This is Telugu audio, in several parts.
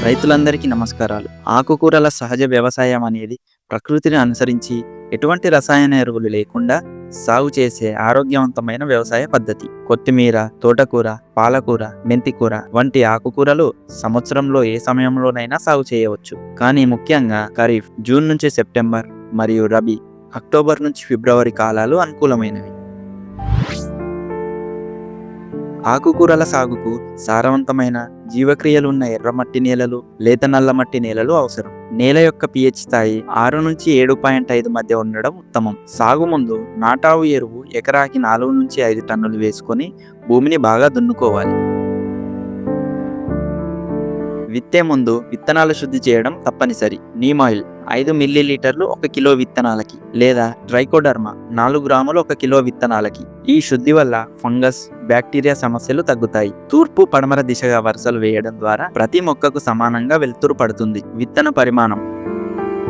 రైతులందరికీ నమస్కారాలు. ఆకుకూరల సహజ వ్యవసాయం అనేది ప్రకృతిని అనుసరించి ఎటువంటి రసాయన ఎరువులు లేకుండా సాగు చేసే ఆరోగ్యవంతమైన వ్యవసాయ పద్ధతి. కొత్తిమీర తోటకూర పాలకూర మెంతికూర వంటి ఆకుకూరలు సంవత్సరంలో ఏ సమయంలోనైనా సాగు చేయవచ్చు. కానీ ముఖ్యంగా ఖరీఫ్ జూన్ నుంచి సెప్టెంబర్ మరియు రబీ అక్టోబర్ నుంచి ఫిబ్రవరి కాలాలు అనుకూలమైనవి. ఆకుకూరల సాగుకు సారవంతమైన జీవక్రియలు ఉన్న ఎర్రమట్టి నేలలు లేత నల్లమట్టి నేలలు అవసరం. నేల యొక్క పిహెచ్ స్థాయి ఆరు నుంచి ఏడు పాయింట్ ఐదు మధ్య ఉండడం ఉత్తమం. సాగు ముందు నాటావు ఎరువు ఎకరాకి నాలుగు నుంచి ఐదు టన్నులు వేసుకొని భూమిని బాగా దున్నుకోవాలి. విత్తే ముందు విత్తనాలు శుద్ధి చేయడం తప్పనిసరి. నీమ్ ఆయిల్ ఐదు మిల్లీలీటర్లు ఒక కిలో విత్తనాలకి లేదా ట్రైకోడర్మా నాలుగు గ్రాములు ఒక కిలో విత్తనాలకి. ఈ శుద్ధి వల్ల ఫంగస్ బ్యాక్టీరియా సమస్యలు తగ్గుతాయి. తూర్పు పడమర దిశగా వరుసలు వేయడం ద్వారా ప్రతి మొక్కకు సమానంగా వెలుతురు పడుతుంది. విత్తన పరిమాణం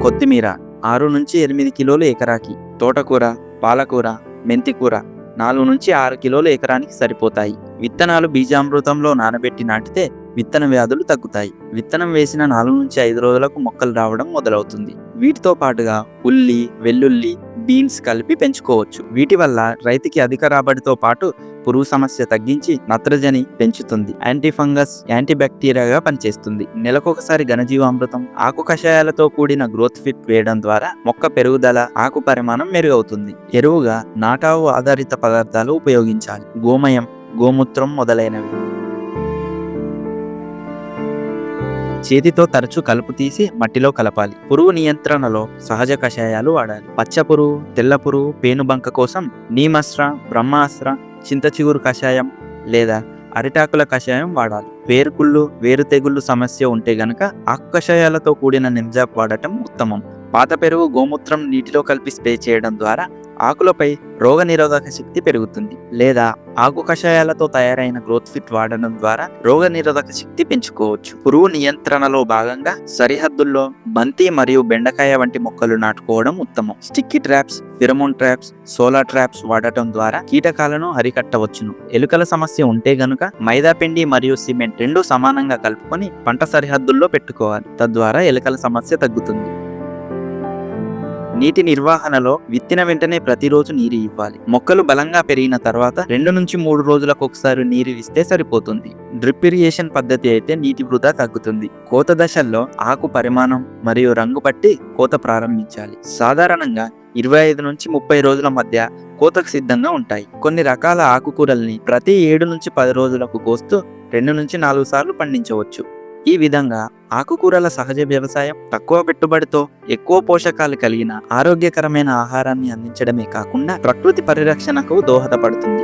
కొత్తిమీర ఆరు నుంచి ఎనిమిది కిలోలు ఎకరాకి. తోటకూర పాలకూర మెంతికూర నాలుగు నుంచి ఆరు కిలోలు ఎకరానికి సరిపోతాయి. విత్తనాలు బీజామృతంలో నానబెట్టి నాటితే విత్తన వ్యాధులు తగ్గుతాయి. విత్తనం వేసిన నాలుగు నుంచి ఐదు రోజులకు మొక్కలు రావడం మొదలవుతుంది. వీటితో పాటుగా ఉల్లి వెల్లుల్లి బీన్స్ కలిపి పెంచుకోవచ్చు. వీటి వల్ల రైతుకి అధిక రాబడితో పాటు పురుగు సమస్య తగ్గించి నత్రజని పెంచుతుంది. యాంటీ ఫంగస్ యాంటీ బ్యాక్టీరియాగా పనిచేస్తుంది నెలకొకసారి ఘనజీవామృతం ఆకు కషాయాలతో కూడిన గ్రోత్ ఫిట్ వేయడం ద్వారా మొక్క పెరుగుదల ఆకు పరిమాణం మెరుగవుతుంది. ఎరువుగా నాటావు ఆధారిత పదార్థాలు ఉపయోగించాలి. గోమయం గోమూత్రం మొదలైనవి. చేతితో తరచు కలుపు తీసి మట్టిలో కలపాలి. పురుగు నియంత్రణలో సహజ కషాయాలు వాడాలి. పచ్చ పురుగు తెల్ల పురుగు పేనుబంక కోసం నీమస్ర బ్రహ్మాస్త్ర చింతచిగురు కషాయం లేదా అరిటాకుల కషాయం వాడాలి. వేరుకుళ్ళు వేరు తెగుళ్ళు సమస్య ఉంటే గనక ఆకు కషాయాలతో కూడిన నిమ్జాప్ వాడటం ఉత్తమం. పాత పెరుగు గోమూత్రం నీటిలో కలిపి స్ప్రే చేయడం ద్వారా ఆకులపై రోగనిరోధక శక్తి పెరుగుతుంది లేదా ఆకు కషాయాలతో తయారైన గ్రోత్ ఫిట్ వాడడం ద్వారా రోగనిరోధక శక్తి పెంచుకోవచ్చు. పురుగు నియంత్రణలో భాగంగా సరిహద్దుల్లో బంతి మరియు బెండకాయ వంటి మొక్కలు నాటుకోవడం ఉత్తమం. Sticky traps pheromone traps solar traps వాడటం ద్వారా కీటకాలను అరికట్టవచ్చును. ఎలుకల సమస్య ఉంటే గనుక మైదా పిండి మరియు సిమెంట్ రెండు సమానంగా కలుపుకొని పంట సరిహద్దుల్లో పెట్టుకోవాలి. తద్వారా ఎలుకల సమస్య తగ్గుతుంది. నీటి నిర్వహణలో విత్తిన వెంటనే ప్రతిరోజు నీరు ఇవ్వాలి. మొక్కలు బలంగా పెరిగిన తర్వాత రెండు నుంచి మూడు రోజులకు ఒకసారి నీరు ఇస్తే సరిపోతుంది. డ్రిప్ ఇరిగేషన్ పద్ధతి అయితే నీటి వృధా తగ్గుతుంది. కోత దశల్లో ఆకు పరిమాణం మరియు రంగు బట్టి కోత ప్రారంభించాలి. సాధారణంగా ఇరవై ఐదు నుంచి ముప్పై రోజుల మధ్య కోతకు సిద్ధంగా ఉంటాయి. కొన్ని రకాల ఆకుకూరల్ని ప్రతి ఏడు నుంచి పది రోజులకు కోస్తూ రెండు నుంచి నాలుగు సార్లు పండించవచ్చు. ఈ విధంగా ఆకుకూరల సహజ వ్యవసాయం తక్కువ పెట్టుబడితో ఎక్కువ పోషకాలు కలిగిన ఆరోగ్యకరమైన ఆహారాన్ని అందించడమే కాకుండా ప్రకృతి పరిరక్షణకు దోహదపడుతుంది.